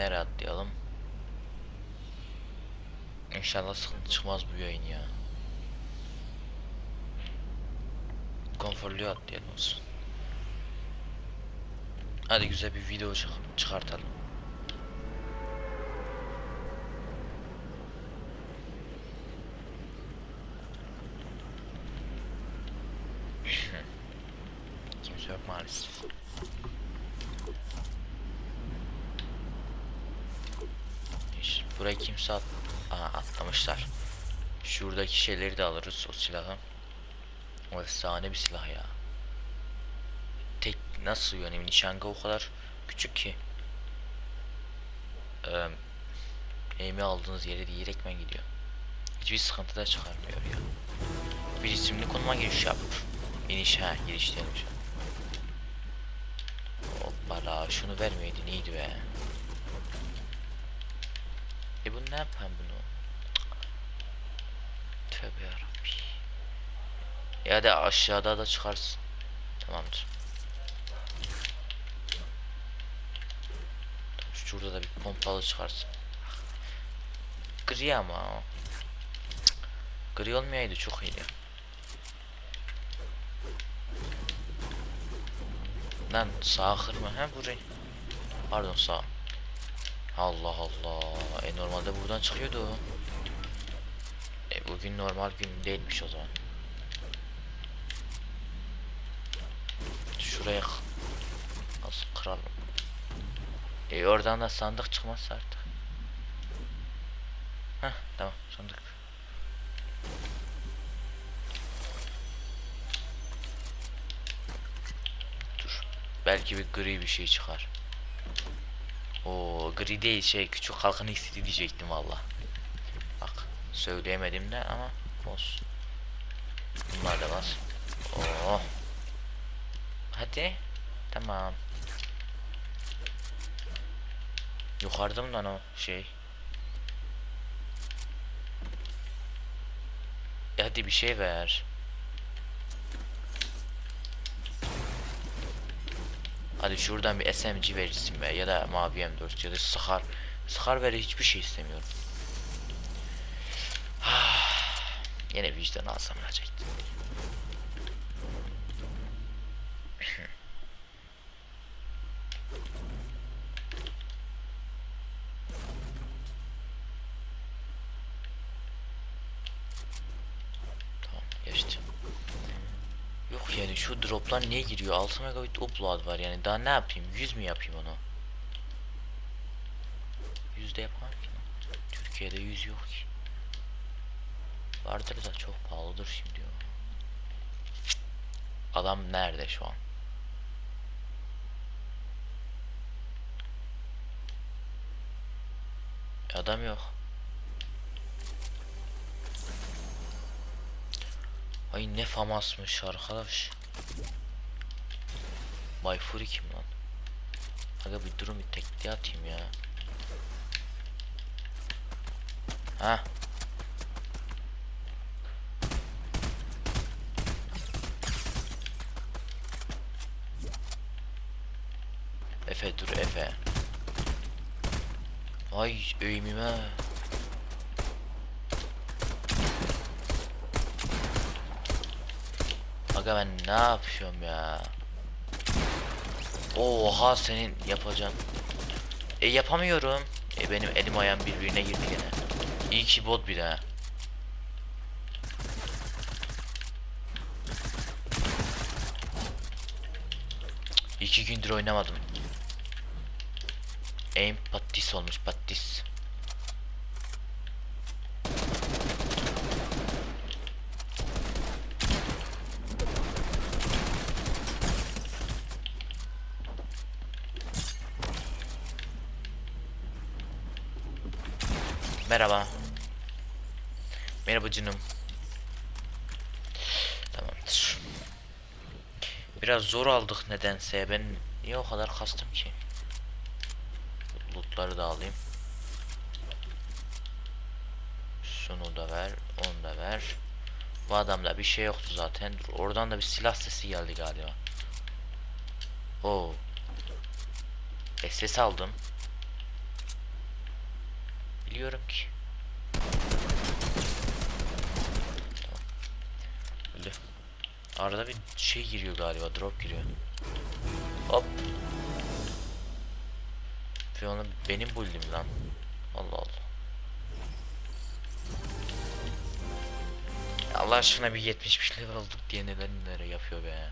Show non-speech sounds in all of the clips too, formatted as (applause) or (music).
Nereye atlayalım? İnşallah sıkıntı çıkmaz bu yayın ya. Konforluya atlayalım olsun. Hadi güzel bir video çık çıkartalım. Kimse yok maalesef. Hiç burayı kimse at Aha, atlamışlar. Şuradaki şeyleri de alırız o silahı. O efsane bir silah ya. Tek nasıl yani nişanga o kadar küçük ki. Ee, aldığınız yere direktmen gidiyor. Hiçbir sıkıntı da çıkarmıyor ya. Bir isimli konuma giriş yap. İniş ha giriş diyelim. Hoppala şunu vermeydin iyiydi be. E bu ne yapayım bunu? Tövbe yarabbi. Ya da aşağıda da çıkarsın. Tamamdır. Şurada da bir pompalı çıkarsın. Gri ama o. Gri olmayaydı çok iyiydi. Lan sağ kırma he burayı. Pardon sağ. Allah Allah. E normalde buradan çıkıyordu. E bugün normal gün değilmiş o zaman. Şuraya nasıl kıralım? E oradan da sandık çıkmazsa artık. Heh tamam sandık. Dur. Belki bir gri bir şey çıkar. O gri değil şey küçük halkın istediği diyecektim valla. Bak söyleyemedim de ama olsun. Bunlar da var. Oo. Hadi. Tamam. Yukarıda mı lan o şey? E hadi bir şey ver. Hadi şuradan bir SMG verirsin be ya da mavi M4 ya da Scar. Scar ver hiçbir şey istemiyorum. (sighs) Yine vicdan alsam olacaktı. tamam geçti. Yok yani droplar niye giriyor? 6 megabit upload var yani daha ne yapayım? 100 mü yapayım onu? 100'de yapamam ki. Türkiye'de 100 yok ki. Vardır da çok pahalıdır şimdi o. Adam nerede şu an? Adam yok. Ay ne famasmış arkadaş. Bay Fury kim lan? Aga bir durun bir tekli atayım ya. Ha. Efe dur Efe. Ay eğimime. Aga ben ne yapıyorum ya? Oha senin yapacağım. E yapamıyorum. E benim elim ayağım birbirine girdi gene. İyi ki bot bir ha. İki gündür oynamadım. Aim patis olmuş patis. Merhaba. Merhaba canım. Tamamdır. Biraz zor aldık nedense. Ben niye o kadar kastım ki? Lootları da alayım. Şunu da ver, onu da ver. Bu adamda bir şey yoktu zaten. Dur, oradan da bir silah sesi geldi galiba. Oo. SS aldım. biliyorum ki. Tamam. Öldü. Arada bir şey giriyor galiba. Drop giriyor. Hop. Fiona benim buldum lan. Allah Allah. Allah aşkına bir 70 level olduk diye neler neler yapıyor be.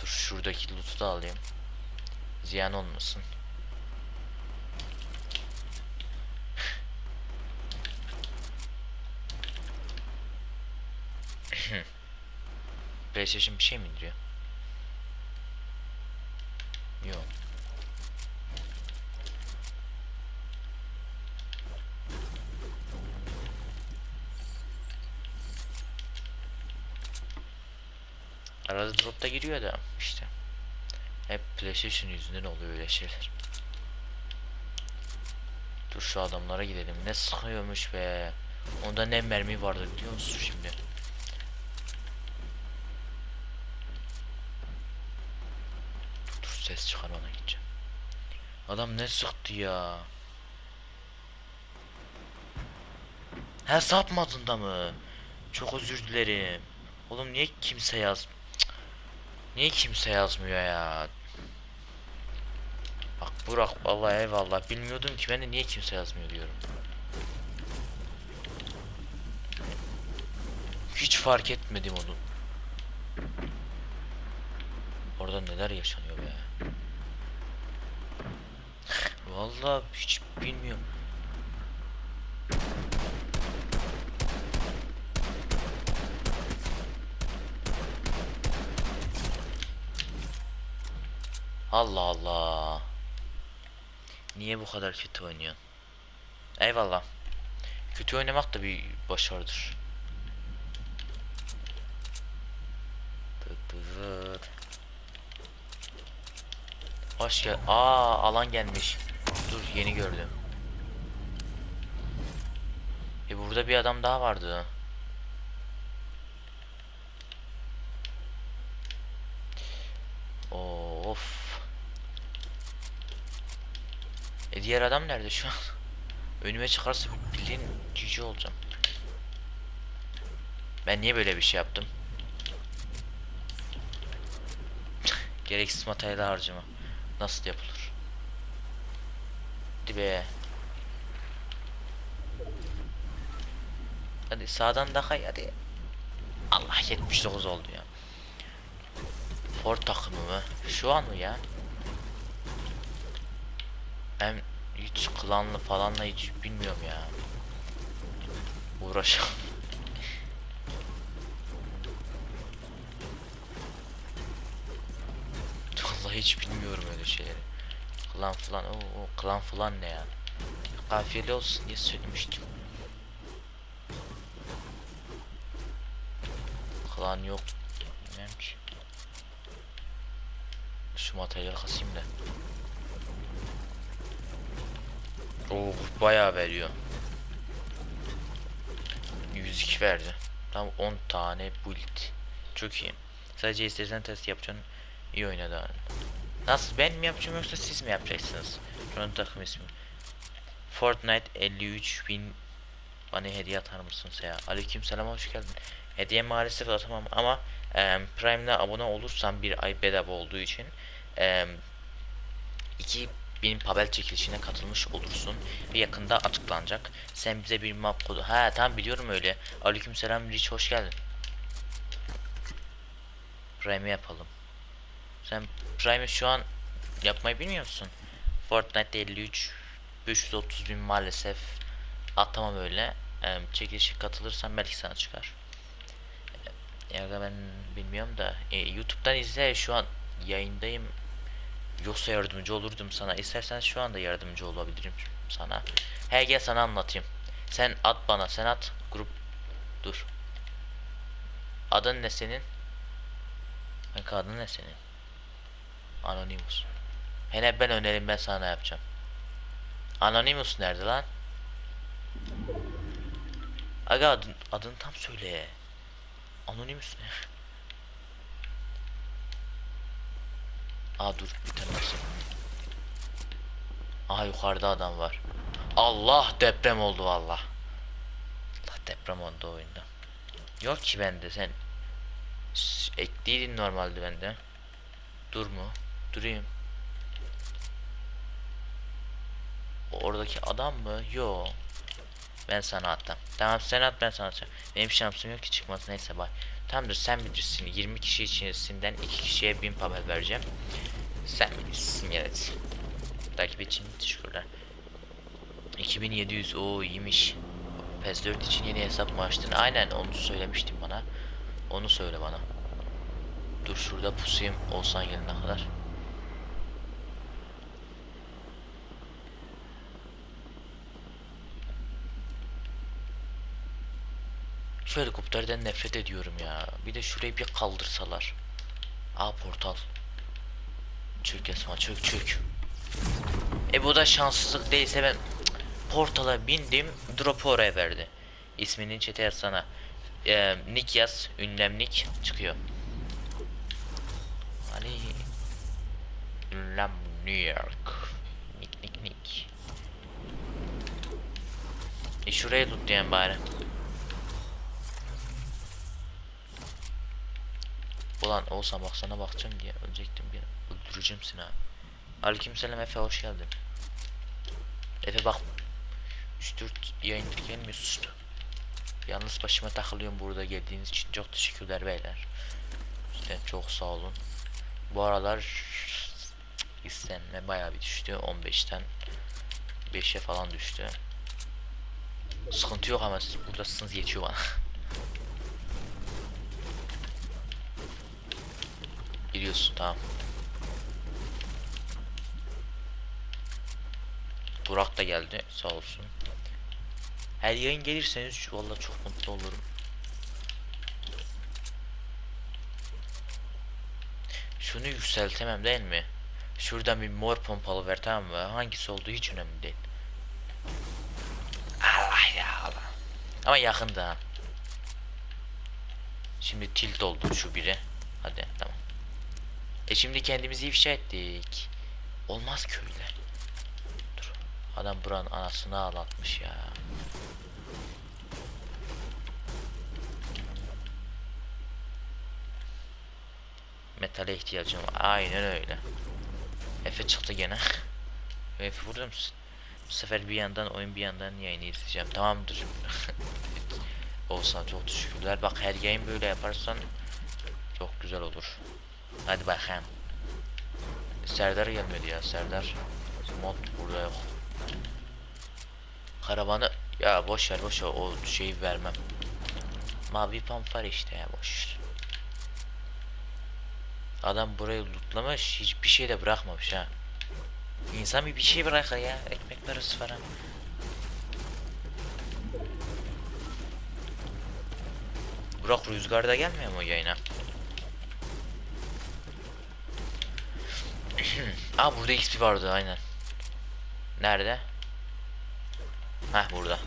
Dur şuradaki loot'u da alayım. Ziyan olmasın. PlayStation bir şey mi indiriyor? Yok. Arada drop da giriyor da işte. Hep PlayStation yüzünden oluyor öyle şeyler. Dur şu adamlara gidelim. Ne sıkıyormuş be. Onda ne mermi vardı biliyor musun şimdi? Ses çıkarmadan gideceğim. Adam ne sıktı ya. He sapmadın da mı? Çok özür dilerim. Oğlum niye kimse yaz... Niye kimse yazmıyor ya? Bak Burak vallahi eyvallah bilmiyordum ki ben de niye kimse yazmıyor diyorum. Hiç fark etmedim onu. Orada neler yaşanıyor be. Vallahi hiç bilmiyorum. Allah Allah. Niye bu kadar kötü oynuyorsun? Eyvallah. Kötü oynamak da bir başarıdır. Hoş gel. Aa alan gelmiş. Dur yeni gördüm. E burada bir adam daha vardı. Of. E diğer adam nerede şu an? (laughs) Önüme çıkarsa bildiğin cici olacağım. Ben niye böyle bir şey yaptım? (laughs) Gereksiz materyal harcama. Nasıl yapılır? Hadi be. Hadi sağdan daha iyi hadi. Allah 79 oldu ya. Ford takımı mı? Şu an mı ya? Ben hiç klanlı falanla hiç bilmiyorum ya. Uğraşam. (laughs) Vallahi hiç bilmiyorum öyle şeyleri. Klan falan, o, o klan falan ne ya? Kafiyeli olsun diye söylemiştim. Klan yok. Bilmem ki. Şu materyal kasayım da. Oo bayağı veriyor. 102 verdi. Tam 10 tane build. Çok iyi. Sadece istersen test yapacaksın. İyi oynadı abi. Nasıl ben mi yapacağım yoksa siz mi yapacaksınız? Şunun takım ismi. Fortnite 53 bin bana hediye atar mısınız ya? Aleyküm selam hoş geldin. Hediye maalesef atamam ama e, Prime'le abone olursan bir ay bedava olduğu için e, 2000 Pabel çekilişine katılmış olursun ve yakında açıklanacak. Sen bize bir map kodu. Ha tamam biliyorum öyle. Aleyküm selam Rich hoş geldin. Prime yapalım. Sen Prime'i şu an yapmayı bilmiyor musun? Fortnite 53 530 bin maalesef atamam öyle. Ee, çekilişe katılırsan belki sana çıkar. Ya da ben bilmiyorum da e, YouTube'dan izle şu an yayındayım. Yoksa yardımcı olurdum sana. İstersen şu anda yardımcı olabilirim sana. He gel sana anlatayım. Sen at bana. Sen at. Grup. Dur. Adın ne senin? Kanka adın ne senin? Anonymous. Hele ben önerim ben sana yapacağım. Anonymous nerede lan? Aga adın, adını tam söyle. Anonymous ne? Aa dur bir basın. Aha yukarıda adam var. Allah deprem oldu valla. Allah deprem oldu oyunda. Yok ki bende sen. Ekliydin normalde bende. Dur mu? Durayım. Oradaki adam mı? Yo. Ben sana attım. Tamam sen at ben sana atacağım. Benim şansım yok ki çıkması neyse bay. Tamamdır sen bilirsin. 20 kişi içerisinden 2 kişiye 1000 papel vereceğim. Sen bilirsin evet. Takip için teşekkürler. 2700 o iyiymiş. PES 4 için yeni hesap mı açtın? Aynen onu söylemiştin bana. Onu söyle bana. Dur şurada pusayım olsan gelene kadar. Şu helikopterden nefret ediyorum ya. Bir de şurayı bir kaldırsalar. Aa portal. Çök Esma çök çök. E bu da şanssızlık değilse ben portala bindim drop'u oraya verdi. İsmini çete yazsana. Ee, nick yaz. Ünlem nick çıkıyor. Hani Ünlem New York. Nick nick nick. E şuraya tut diyen bari. Ulan olsam bak sana bakacağım diye ölecektim bir öldüreceğim seni ha. Aleykümselam Efe hoş geldin. Efe bak 3-4 yayındır gelmiyorsun. Yalnız başıma takılıyorum burada geldiğiniz için çok teşekkürler beyler. Cidden çok sağ olun. Bu aralar istenme bayağı bir düştü. 15'ten 5'e falan düştü. Sıkıntı yok ama siz buradasınız yetiyor bana. (laughs) Biliyorsun tamam. Burak da geldi sağ olsun. Her yayın gelirseniz vallahi çok mutlu olurum. Şunu yükseltemem değil mi? Şuradan bir mor pompalı ver tamam mı? Hangisi olduğu hiç önemli değil. Allah ya Allah. Ama yakında ha. Şimdi tilt oldu şu biri. Hadi tamam. E şimdi kendimizi ifşa ettik. Olmaz ki öyle. Dur. Adam buranın anasını ağlatmış ya. Metale ihtiyacım var. Aynen öyle. Efe çıktı gene. (laughs) Efe burada mısın? Bu sefer bir yandan oyun bir yandan yayını izleyeceğim. Tamamdır. (laughs) Olsan çok teşekkürler. Bak her yayın böyle yaparsan çok güzel olur. Hadi bakayım. Serdar gelmedi ya Serdar. Mod burada yok. Karavanı ya boş ver boş ver o şeyi vermem. Mavi var işte ya boş. Adam burayı lootlamış hiçbir şey de bırakmamış ha. İnsan bir bir şey bırakır ya ekmek parası falan. Burak rüzgarda gelmiyor mu yayına? Aa burada XP vardı aynen. Nerede? Heh burada.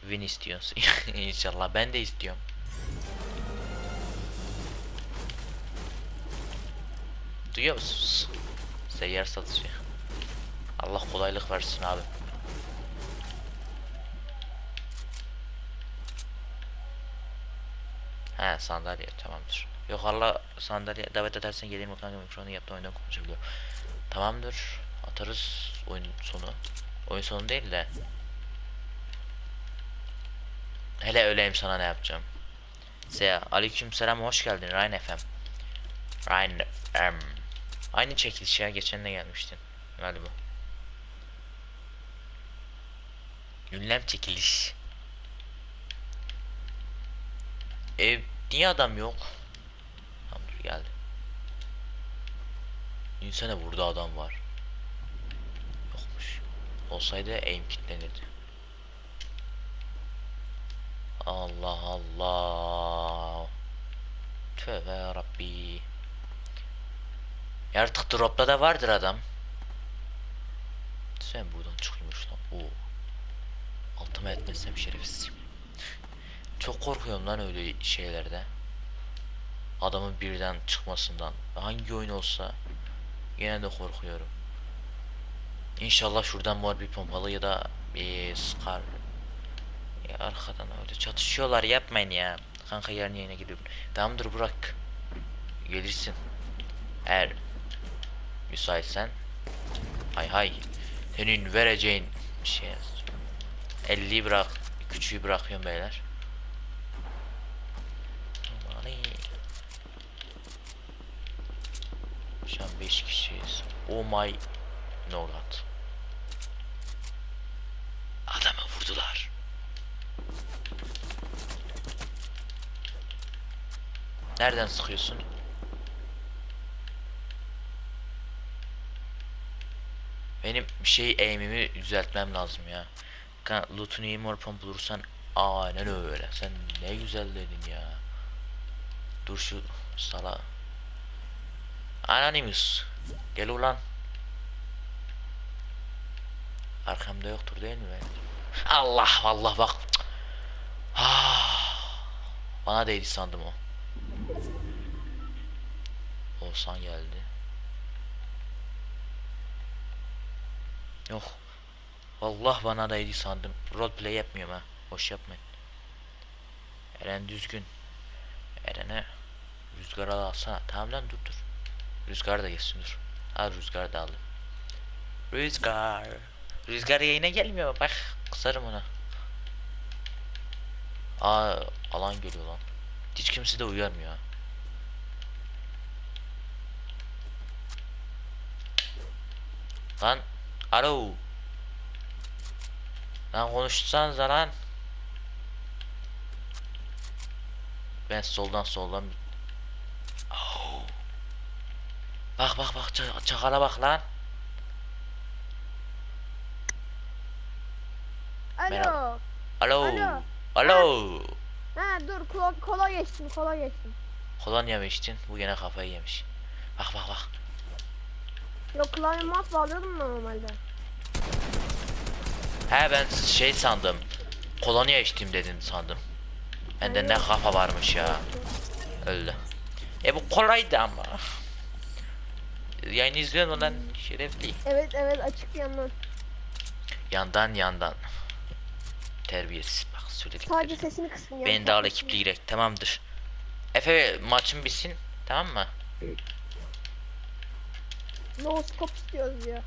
Win istiyorsun. (laughs) İnşallah ben de istiyorum. Duyuyor musunuz? Seyyar satışı. Allah kolaylık versin abi. Sandalye tamamdır. Yok Allah sandalye davet edersen geleyim kanka mikrofonu yaptı oyundan konuşabiliyor. Tamamdır. Atarız oyun sonu. Oyun sonu değil de. Hele öleyim sana ne yapacağım. Seya aleyküm selam hoş geldin Ryan FM. Ryan FM. Aynı çekiliş ya geçen de gelmiştin galiba. Ünlem çekiliş. Ev niye adam yok? Tamam dur geldi. İnsana burada adam var. Yokmuş. Olsaydı aim kilitlenirdi. Allah Allah. Tövbe yarabbi. Ya Artık dropta da vardır adam. Sen buradan çıkıyormuş lan. Oo. Altıma etmezsem şerefsizim. Çok korkuyorum lan öyle şeylerde. Adamın birden çıkmasından. Hangi oyun olsa yine de korkuyorum. İnşallah şuradan mor bir pompalı ya da bir Scar. Ya arkadan öyle çatışıyorlar yapmayın ya. Kanka yarın yayına gidiyorum. Tamamdır Burak. Gelirsin. Eğer müsaitsen. Hay hay. Senin vereceğin bir şey yaz. 50'yi bırak. Küçüğü bırakıyorum beyler. Şu an 5 kişiyiz. Oh my no. Adamı vurdular. Nereden sıkıyorsun? Benim bir şey aim'imi düzeltmem lazım ya. Kan loot'unu iyi mor pump bulursan aynen öyle. Sen ne güzel dedin ya. Dur şu sala. Anonymous. Gel ulan. Arkamda yoktur değil mi? Allah Allah bak. Ah. Bana değdi sandım o. Olsan geldi. Yok. Allah bana değdi sandım. Roleplay yapmıyorum ha. Boş yapmayın. Eren düzgün. Eren'e rüzgar al alsana. Tamam lan dur dur. Rüzgar da geçsin dur. Al rüzgar da aldım. Rüzgar. Rüzgar yayına gelmiyor bak. Kısarım ona. Aa alan geliyor lan. Hiç kimse de uyarmıyor. Lan alo. Lan konuşsanıza lan. Ben soldan soldan Oh. Bak bak bak ça- çakala bak lan. Alo. Merhaba. Alo. Alo. Alo. Ha dur kola, kola geçtim kola geçtim. Kolonya mı içtin? Bu yine kafayı yemiş. Bak bak bak. Yok klavye mouse bağlıyordum normalde. He ben şey sandım. Kolonya içtim dedin sandım. Bende ne kafa varmış ya. Öyle. E bu kolaydı ama. Yayını izliyorsun lan şerefli. Evet evet açık yandan. Yandan yandan. Terbiyesiz bak söyledik. Sadece sesini kısın ya. Beni al ekiple girek tamamdır. Efe maçın bitsin tamam mı? No scope istiyoruz ya.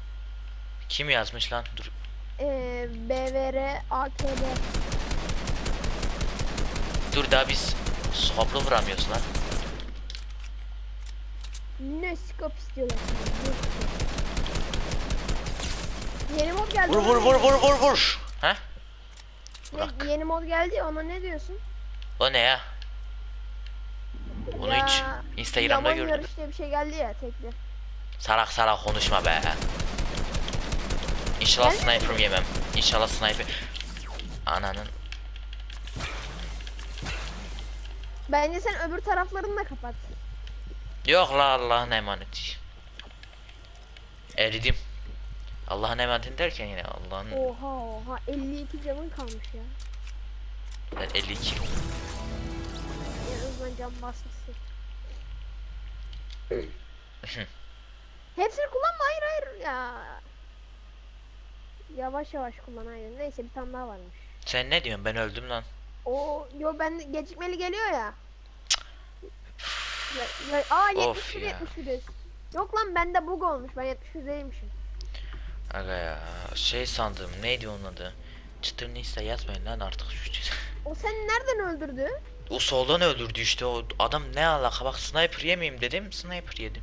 Kim yazmış lan? Dur. Ee, BVR AKB. Dur daha biz soplu vuramıyoruz lan. Ne scope istiyorlar. Ne? Yeni mod geldi. Vur vur ne vur vur vur vur. Ha? Ne- Bırak. yeni mod geldi ona ne diyorsun? O ne ya? Onu hiç Ya, Instagram'da Yaman gördüm. yarış diye bir şey geldi ya tekli. Salak salak konuşma be. İnşallah Ben- sniper'ım yemem. İnşallah sniper. Ananın. Bence sen öbür taraflarını da kapat. Yok la Allah'ın emaneti. Eridim. Allah'ın emaneti derken yine Allah'ın Oha oha 52 canın kalmış ya. ben 52. En azından can basması. (laughs) Hepsini kullanma hayır hayır ya. Yavaş yavaş kullan hayır. Neyse bir tane daha varmış. Sen ne diyorsun ben öldüm lan. O yo ben gecikmeli geliyor ya. Ya, ya aa Of 71 ya. 71. Yok lan bende bug olmuş. Ben 71 değilmişim. Aga ya şey sandım neydi onun adı? Çıtır neyse yazmayın lan artık şu çiz- O seni nereden öldürdü? O soldan öldürdü işte o adam ne alaka bak sniper yemeyeyim dedim sniper yedim.